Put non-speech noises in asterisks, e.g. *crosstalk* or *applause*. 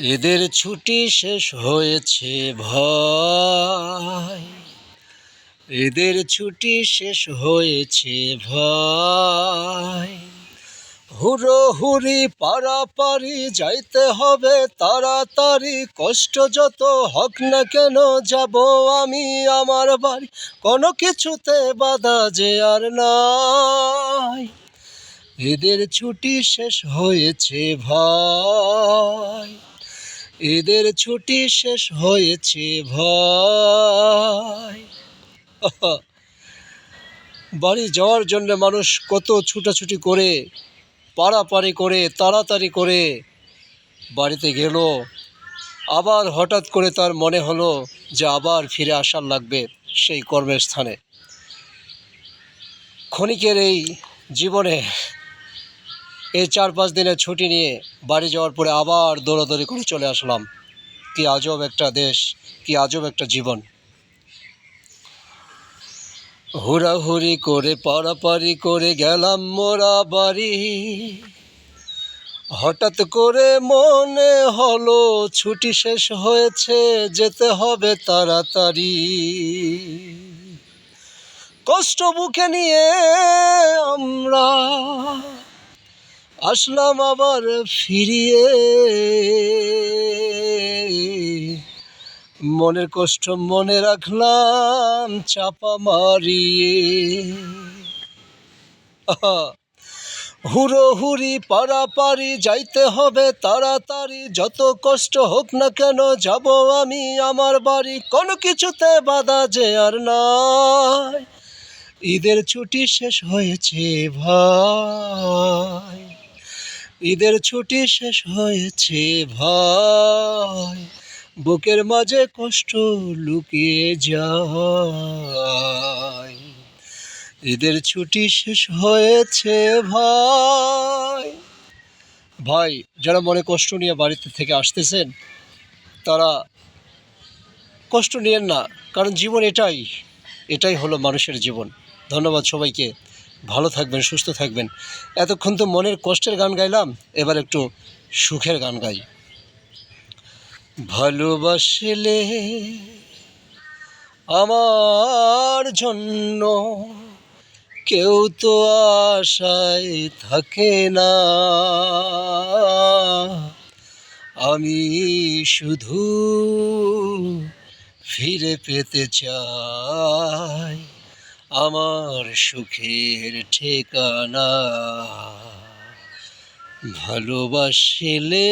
এদের ছুটি শেষ হয়েছে, ভাই। এদের ছুটি শেষ হয়েছে, ভাই। হুড়ো হুড়ি পারাপারি যাইতে হবে, তাড়াতাড়ি। কষ্ট যত হক না কেন যাব আমি আমার বাড়ি। কোনো কিছুতে বাধা যে আর নাই। এদের ছুটি শেষ হয়েছে, ভাই। এদের ছুটি শেষ হয়েছে ভাই। *laughs* বাড়ি যাওয়ার জন্য মানুষ কত ছুটাছুটি করে পাড়াপাড়ি করে, তাড়াতাড়ি করে বাড়িতে গেল। আবার হঠাৎ করে তার মনে হলো যে আবার ফিরে আসার লাগবে সেই কর্মের স্থানে। ক্ষণিকের এই জীবনে এই চার পাঁচ দিনের ছুটি নিয়ে বাড়ি যাওয়ার পরে আবার দৌড়াদৌড়ি করে চলে আসলাম। কি আজব একটা দেশ, কি আজব একটা জীবন। হুড়াহুড়ি করে পাড়াপাড়ি করে গেলাম মোরা বাড়ি। হঠাৎ করে মনে হলো ছুটি শেষ হয়েছে, যেতে হবে তাড়াতাড়ি। কষ্ট বুকে নিয়ে আমরা আসলাম আবার ফিরিয়ে। মনের কষ্ট মনে রাখলাম, চাপা মারিয়ে। হুড়ো হুড়ি পাড়াপাড়ি যাইতে হবে, তাড়াতাড়ি যত কষ্ট হোক না কেন যাব আমি আমার বাড়ি। কোনো কিছুতে বাধা যে আর নাই। ঈদের ছুটি শেষ হয়েছে ভাই। ঈদের ছুটি শেষ হয়েছে, ভাই। বুকের মাঝে কষ্ট লুকিয়ে যায়। ঈদের ছুটি শেষ হয়েছে, ভাই। ভাই, যারা মনে কষ্ট নিয়ে বাড়িতে থেকে আসতেছেন, তারা কষ্ট নিয়েন না, কারণ জীবন এটাই। এটাই হলো মানুষের জীবন। ধন্যবাদ সবাইকে। ভালো থাকবেন, সুস্থ থাকবেন। এতক্ষণ তো মনের কষ্টের গান গাইলাম, এবার একটু সুখের গান গাই। ভালোবাসলে আমার জন্য কেউ তো আশায় থাকে না। আমি শুধু ফিরে পেতে চাই। আমার সুখের ঠিকানা। ভালোবাসলে